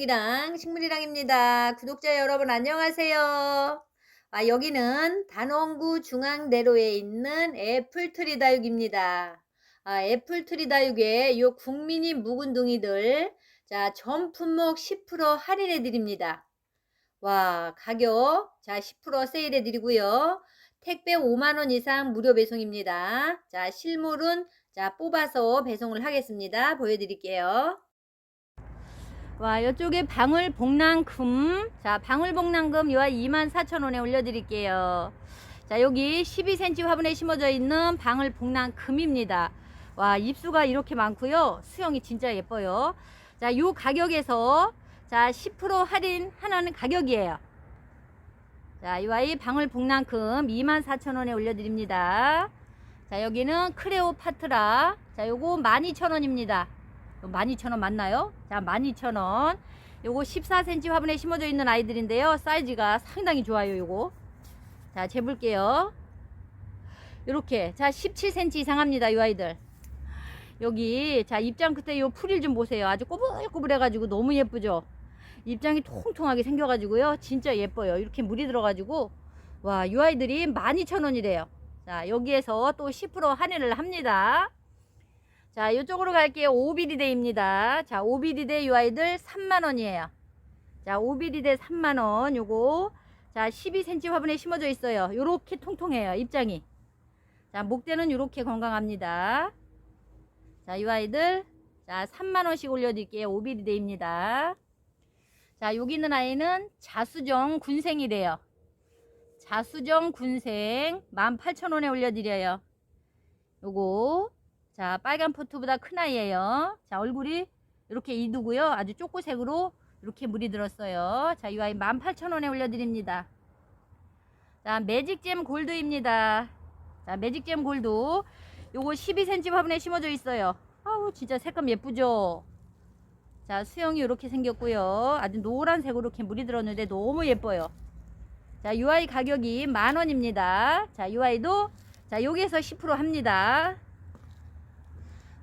다육이랑 식물이랑입니다. 구독자 여러분 안녕하세요. 아, 여기는 단원구 중앙대로에 있는 애플트리 다육입니다. 아, 애플트리 다육의 요 국민이 묵은 둥이들 자, 전 품목 10% 할인해 드립니다. 와, 가격 자, 10% 세일해 드리고요. 택배 5만 원 이상 무료 배송입니다. 자, 실물은 자, 뽑아서 배송을 하겠습니다. 보여 드릴게요. 와, 이쪽에 방울복랑금. 자, 방울복랑금 요한 24,000원에 올려드릴게요. 자, 여기 12cm 화분에 심어져 있는 방울복랑금입니다. 와, 입수가 이렇게 많고요. 수영이 진짜 예뻐요. 자, 요 가격에서 자, 10% 할인하는 가격이에요. 자, 이 아이 방울복랑금 24,000원에 올려드립니다. 자, 여기는 크레오파트라. 자, 요거 12,000원입니다. 12,000원 맞나요? 자, 12,000원. 요거 14cm 화분에 심어져 있는 아이들인데요. 사이즈가 상당히 좋아요, 요거. 자, 재볼게요. 요렇게. 자, 17cm 이상 합니다, 요 아이들. 여기, 자, 입장 끝에 요 풀일 좀 보세요. 아주 꼬불꼬불해가지고 너무 예쁘죠? 입장이 통통하게 생겨가지고요. 진짜 예뻐요. 이렇게 물이 들어가지고. 와, 요 아이들이 12,000원이래요. 자, 여기에서 또 10% 할인을 합니다. 자, 이쪽으로 갈게요. 오비리데입니다. 자, 오비리데 이 아이들 3만원이에요. 자, 오비리데 3만원. 요거, 자, 12cm 화분에 심어져 있어요. 요렇게 통통해요. 입장이. 자, 목대는 요렇게 건강합니다. 자, 이 아이들, 자, 3만원씩 올려드릴게요. 오비리데입니다. 자, 여기 있는 아이는 자수정 군생이래요. 자수정 군생 18,000원에 올려드려요. 요거 자 빨간 포트보다 큰 아이예요. 자 얼굴이 이렇게 이두고요. 아주 쪼꼬색으로 이렇게 물이 들었어요. 자 이 아이 18,000원에 올려드립니다. 자 매직잼 골드입니다. 자 매직잼 골드 요거 12cm 화분에 심어져 있어요. 아우 진짜 색감 예쁘죠? 자 수영이 이렇게 생겼고요. 아주 노란색으로 이렇게 물이 들었는데 너무 예뻐요. 자, UI 가격이 만원입니다. 자, UI도 자, 여기에서 10% 합니다.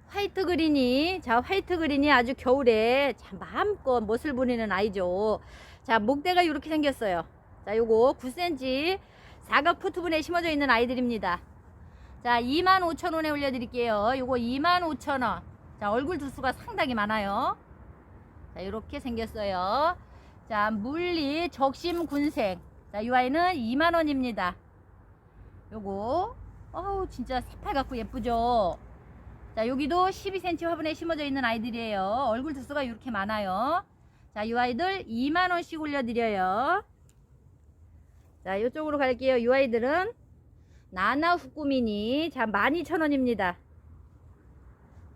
화이트 그린이 자, 화이트 그린이 아주 겨울에 자, 마음껏 멋을 부리는 아이죠. 자, 목대가 이렇게 생겼어요. 자, 요거 9cm 사각 포트분에 심어져 있는 아이들입니다. 자, 25,000원에 올려 드릴게요. 요거 25,000원. 자, 얼굴 두수가 상당히 많아요. 자, 이렇게 생겼어요. 자, 물리 적심 군생. 자, 이 아이는 2만원입니다. 요거, 어우, 진짜 새빨갛고 예쁘죠? 자, 여기도 12cm 화분에 심어져 있는 아이들이에요. 얼굴 두수가 이렇게 많아요. 자, 이 아이들 2만원씩 올려드려요. 자, 이쪽으로 갈게요. 이 아이들은 나나 후꾸미니. 자, 12,000원입니다.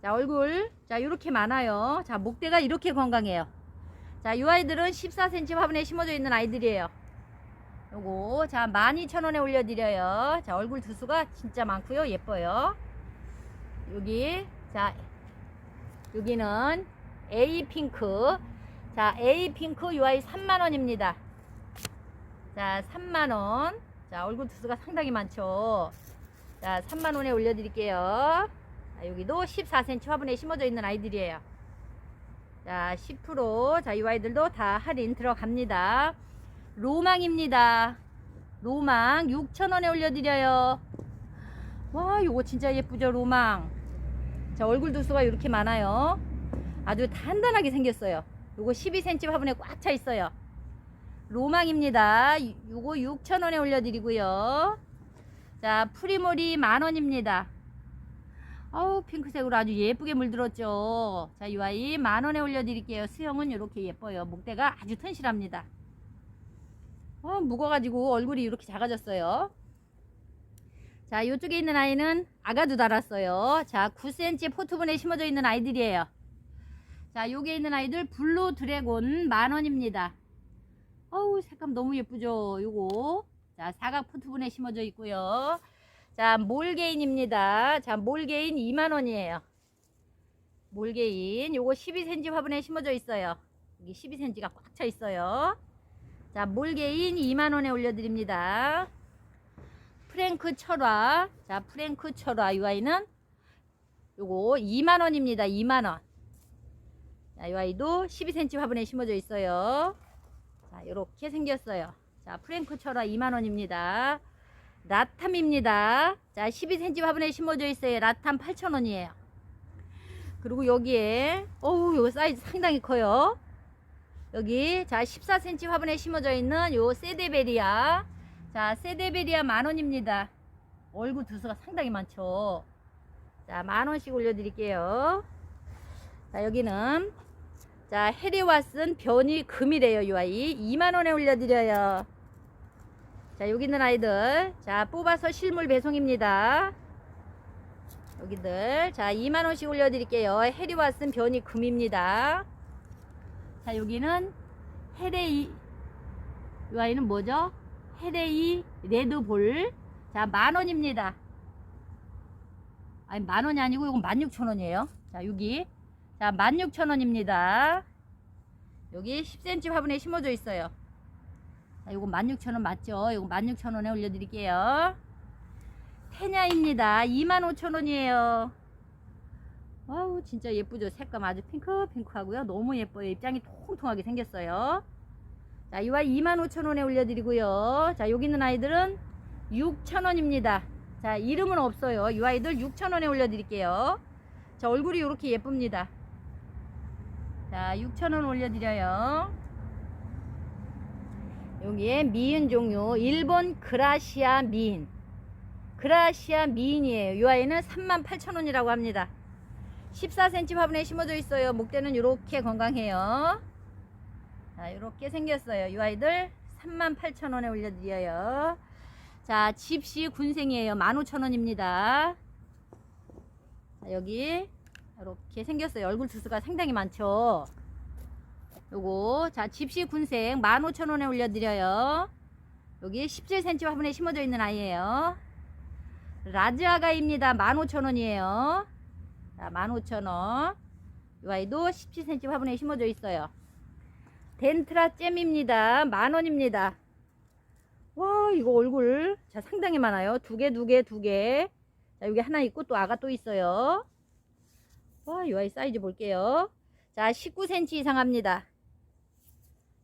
자, 얼굴. 자, 이렇게 많아요. 자, 목대가 이렇게 건강해요. 자, 이 아이들은 14cm 화분에 심어져 있는 아이들이에요. 요거 자 12,000원에 올려드려요 자 얼굴 두수가 진짜 많고요 예뻐요 여기 자 여기는 A 핑크. 자 A 핑크 UI 3만원입니다. 자 3만원. 자 얼굴 두수가 상당히 많죠. 자 3만원에 올려드릴게요. 자, 여기도 14cm 화분에 심어져 있는 아이들이에요. 자 10%자 이 아이들도 다 할인 들어갑니다. 로망입니다. 로망 6,000원에 올려드려요. 와 요거 진짜 예쁘죠 로망. 자 얼굴 두수가 이렇게 많아요. 아주 단단하게 생겼어요. 요거 12cm 화분에 꽉 차 있어요. 로망입니다. 요거 6,000원에 올려드리고요. 자 프리모리 만원입니다. 어우 핑크색으로 아주 예쁘게 물들었죠. 자 이 아이 만원에 올려드릴게요. 수영은 이렇게 예뻐요. 목대가 아주 튼실합니다. 어, 묵어가지고 얼굴이 이렇게 작아졌어요. 자, 이쪽에 있는 아이는 아가도 달았어요. 자, 9cm 포트분에 심어져 있는 아이들이에요. 자, 여기에 있는 아이들 블루 드래곤 만원입니다. 어우, 색감 너무 예쁘죠? 요거. 자, 사각 포트분에 심어져 있고요. 자, 몰게인입니다. 자, 몰게인 2만원이에요. 몰게인. 요거 12cm 화분에 심어져 있어요. 여기 12cm가 꽉 차 있어요. 자, 몰게인 2만원에 올려드립니다. 프랭크 철화. 자, 프랭크 철화. 이 아이는 요거 2만원입니다. 2만원. 자, 이 아이도 12cm 화분에 심어져 있어요. 자, 이렇게 생겼어요. 자, 프랭크처럼 2만원입니다. 라탐입니다. 자, 12cm 화분에 심어져 있어요. 라탐 8,000원이에요. 그리고 여기에, 어우, 요 사이즈 상당히 커요. 여기, 자, 14cm 화분에 심어져 있는 요 세데베리아. 자, 세데베리아 만원입니다. 얼굴 두수가 상당히 많죠. 자, 만원씩 올려드릴게요. 자, 여기는, 자, 헤리왓슨 변이 금이래요, 요 아이. 2만원에 올려드려요. 자, 여기 있는 아이들. 자, 뽑아서 실물 배송입니다. 여기들. 자, 2만원씩 올려드릴게요. 해리왓슨 변이 금입니다. 자, 여기는 헤레이, 이 아이는 뭐죠? 헤레이 레드볼. 자, 만원입니다. 아니, 만원이 아니고, 이건 16,000원이에요. 자, 여기. 자, 16,000원입니다. 여기 10cm 화분에 심어져 있어요. 자, 요거 16,000원 맞죠? 요거 16,000원에 올려드릴게요. 페냐입니다. 25,000원이에요. 와우, 진짜 예쁘죠? 색감 아주 핑크핑크하고요. 너무 예뻐요. 입장이 통통하게 생겼어요. 자, 이와 25,000원에 올려드리고요. 자, 여기 있는 아이들은 6,000원입니다. 자, 이름은 없어요. 이 아이들 6,000원에 올려드릴게요. 자, 얼굴이 이렇게 예쁩니다. 자, 6,000원 올려드려요. 여기에 미인 종류 1번 그라시아 미인 그라시아 미인이에요 이 아이는 38,000원이라고 합니다 14cm 화분에 심어져 있어요 목대는 이렇게 건강해요 자 이렇게 생겼어요. 이 아이들 38,000원에 올려드려요. 자 집시 군생이에요. 15,000원입니다. 자 여기 이렇게 생겼어요. 얼굴 투수가 상당히 많죠? 요거 자 집시 군생 15,000원에 올려드려요. 여기 17cm 화분에 심어져 있는 아이예요. 라즈 아가입니다. 15,000원이에요. 자 15,000원. 이 아이도 17cm 화분에 심어져 있어요 덴트라 잼입니다 만원입니다 와 이거 얼굴 자 상당히 많아요 두 개 두 개 두개 자 여기 하나 있고 또 아가 또 있어요 와 이 아이 사이즈 볼게요 자 19cm 이상 합니다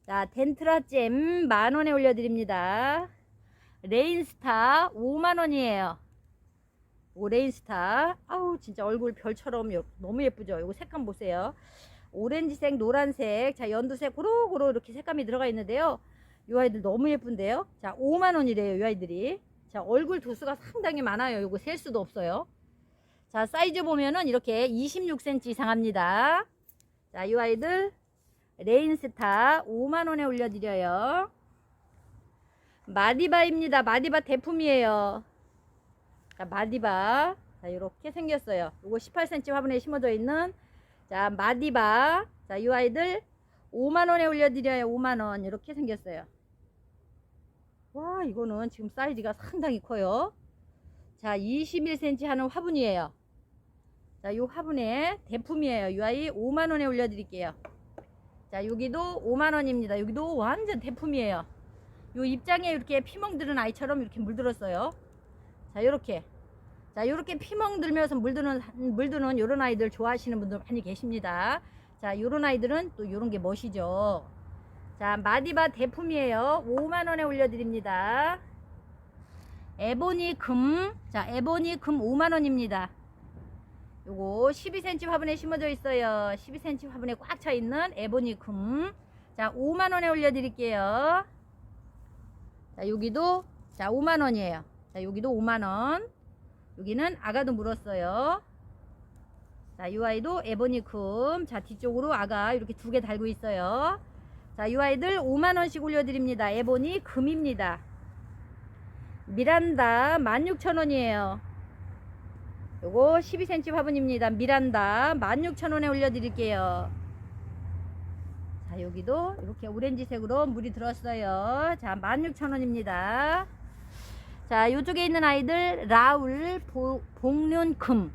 자, 덴트라 잼 만원에 올려드립니다. 레인스타 5만원이에요. 오, 레인스타. 아우, 진짜 얼굴 별처럼 요- 너무 예쁘죠? 이거 색감 보세요. 오렌지색, 노란색, 자, 연두색, 고루고루 이렇게 색감이 들어가 있는데요. 이 아이들 너무 예쁜데요? 자, 5만원이래요, 이 아이들이. 자, 얼굴 도수가 상당히 많아요. 이거 셀 수도 없어요. 자, 사이즈 보면은 이렇게 26cm 이상 합니다. 자, 이 아이들 레인스타 5만원에 올려드려요. 마디바입니다. 마디바 대품이에요. 자, 마디바. 자, 이렇게 생겼어요. 이거 18cm 화분에 심어져 있는 자, 마디바. 자, 이 아이들 5만원에 올려드려요. 5만원. 이렇게 생겼어요. 와, 이거는 지금 사이즈가 상당히 커요. 자, 21cm 하는 화분이에요. 자, 이 화분에 대품이에요. 이 아이 5만원에 올려드릴게요. 자 여기도 5만원입니다 여기도 완전 대품이에요 요 입장에 이렇게 피멍 들은 아이처럼 이렇게 물들었어요 자 요렇게 자 요렇게 피멍 들면서 물드는 물드는 요런 아이들 좋아하시는 분들 많이 계십니다 자 요런 아이들은 또 요런 게 멋이죠 자 마디바 대품이에요 5만 원에 올려 드립니다 에보니 금 자 에보니 금 5만 원입니다 요거 12cm 화분에 심어져 있어요. 12cm 화분에 꽉 차 있는 에보니쿰. 자, 5만 원에 올려 드릴게요. 자, 여기도 자, 5만 원이에요. 자, 여기도 5만 원. 여기는 아가도 물었어요. 자, 이 아이도 에보니쿰. 자, 뒤쪽으로 아가 이렇게 두 개 달고 있어요. 자, 이 아이들 5만 원씩 올려 드립니다. 에보니 금입니다. 미란다 16,000원이에요. 요거 12cm 화분입니다. 미란다 16,000원에 올려드릴게요. 자 여기도 이렇게 오렌지색으로 물이 들었어요. 자 16,000원입니다. 자 요쪽에 있는 아이들 라울 보, 복륜금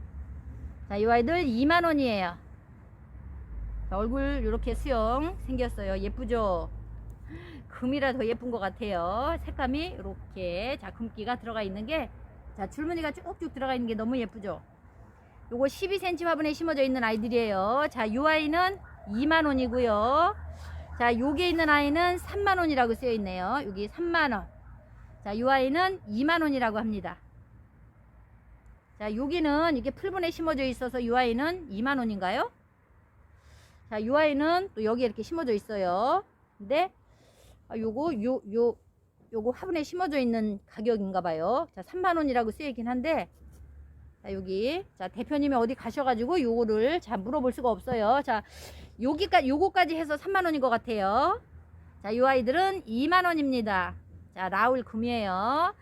자 이 아이들 2만 원이에요. 얼굴 이렇게 수영 생겼어요. 예쁘죠? 금이라 더 예쁜 것 같아요. 색감이 이렇게 자 금기가 들어가 있는 게 자, 줄무늬가 쭉쭉 들어가 있는 게 너무 예쁘죠? 요거 12cm 화분에 심어져 있는 아이들이에요. 자, 요 아이는 2만 원이고요. 자, 여기에 있는 아이는 3만 원이라고 쓰여 있네요. 여기 3만 원. 자, 이 아이는 2만원이라고 합니다. 자, 여기는 이게 풀분에 심어져 있어서 이 아이는 2만원인가요? 자, 이 아이는 또 여기 이렇게 심어져 있어요. 근데, 아, 요거, 요, 요, 요거 화분에 심어져 있는 가격인가 봐요. 자, 3만원이라고 쓰여 있긴 한데, 자, 여기. 자, 대표님이 어디 가셔가지고 요거를 잘 물어볼 수가 없어요. 자, 여기까지, 요거까지 해서 3만원인 것 같아요. 자, 요 아이들은 2만원입니다. 자, 라울 금이에요.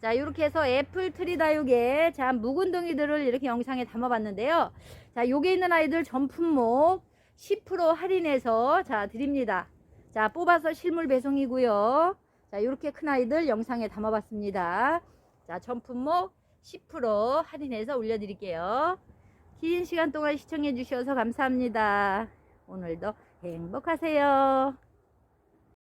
자, 이렇게 해서 애플 트리 다육에 자, 묵은 둥이들을 이렇게 영상에 담아봤는데요. 자, 여기 있는 아이들 전품목 10% 할인해서 자, 드립니다. 자, 뽑아서 실물 배송이고요. 자, 이렇게 큰 아이들 영상에 담아봤습니다. 자, 전품목 10% 할인해서 올려드릴게요. 긴 시간 동안 시청해 주셔서 감사합니다. 오늘도 행복하세요.